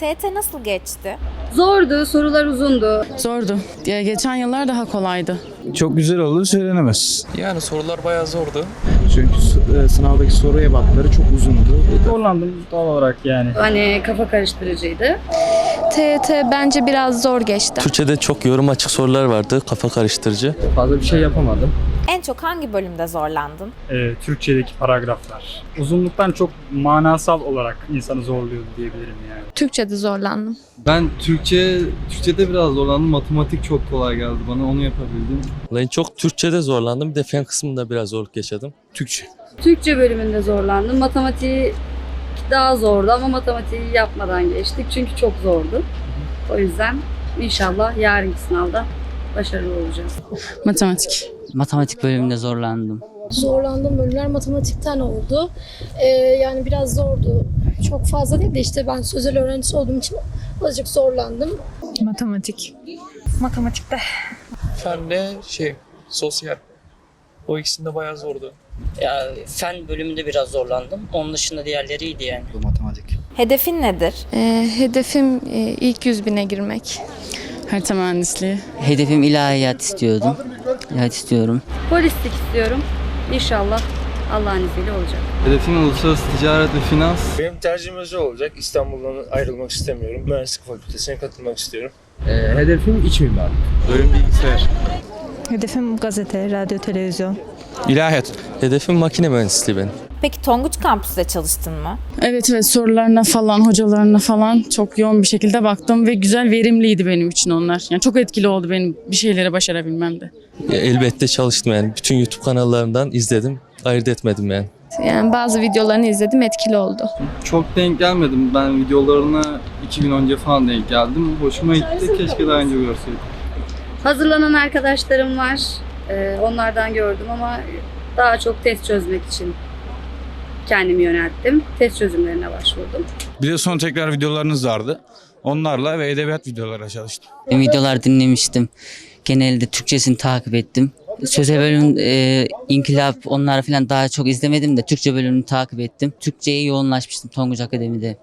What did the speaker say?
TET nasıl geçti? Zordu, sorular uzundu. Zordu. Ya, geçen yıllar daha kolaydı. Çok güzel olur söylenemez. Yani sorular bayağı zordu. Çünkü e, sınavdaki soru ebatları çok uzundu. Zorlandım doğal olarak yani. Hani kafa karıştırıcıydı. TYT bence biraz zor geçti. Türkçe'de çok yorum açık sorular vardı, kafa karıştırıcı. Fazla bir şey yapamadım. En çok hangi bölümde zorlandın? Ee, Türkçedeki paragraflar. Uzunluktan çok manasal olarak insanı zorluyordu diyebilirim yani. Türkçe'de zorlandım. Ben Türkçe Türkçe'de biraz zorlandım. Matematik çok kolay geldi bana. Onu yapabildim. En çok Türkçe'de zorlandım. Bir de fen kısmında biraz zorluk yaşadım. Türkçe. Türkçe bölümünde zorlandım. Matematiği daha zordu ama matematiği yapmadan geçtik çünkü çok zordu. O yüzden inşallah yarınki sınavda başarılı olacağız. Matematik. Matematik bölümünde zorlandım. zorlandığım bölümler matematikten oldu. Ee, yani biraz zordu. Çok fazla değil de işte ben sözel öğrencisi olduğum için azıcık zorlandım. Matematik. Matematikte. Fende şey, sosyal. O ikisinde bayağı zordu. Ya fen bölümünde biraz zorlandım. Onun dışında diğerleri iyiydi yani. Matematik. Hedefin nedir? Ee, hedefim e, ilk yüz bine girmek. Harita mühendisliği. Hedefim ilahiyat istiyordum. İlahiyat istiyorum. Polislik istiyorum. İnşallah Allah'ın izniyle olacak. Hedefim uluslararası ticaret ve finans. Benim tercihim özel olacak. İstanbul'dan ayrılmak istemiyorum. Mühendislik fakültesine katılmak istiyorum. hedefim iç mimar. Bölüm bilgisayar. Hedefim gazete, radyo, televizyon. İlahiyat. Hedefim makine mühendisliği benim. Peki Tonguç Kampüs'te çalıştın mı? Evet evet sorularına falan, hocalarına falan çok yoğun bir şekilde baktım ve güzel verimliydi benim için onlar. Yani çok etkili oldu benim bir şeyleri başarabilmemde. Elbette çalıştım yani. Bütün YouTube kanallarından izledim. Ayırt etmedim yani. Yani bazı videolarını izledim, etkili oldu. Çok denk gelmedim. Ben videolarına 2000 önce falan denk geldim. Hoşuma gitti. Keşke daha önce görseydim. Hazırlanan arkadaşlarım var. Ee, onlardan gördüm ama daha çok test çözmek için kendimi yönelttim. Test çözümlerine başvurdum. Bir de son tekrar videolarınız vardı. Onlarla ve edebiyat videolarıyla çalıştım. Ben videolar dinlemiştim. Genelde Türkçesini takip ettim. Sözel bölüm, e, inkılap onlar falan daha çok izlemedim de Türkçe bölümünü takip ettim. Türkçe'ye yoğunlaşmıştım Tonguç Akademi'de.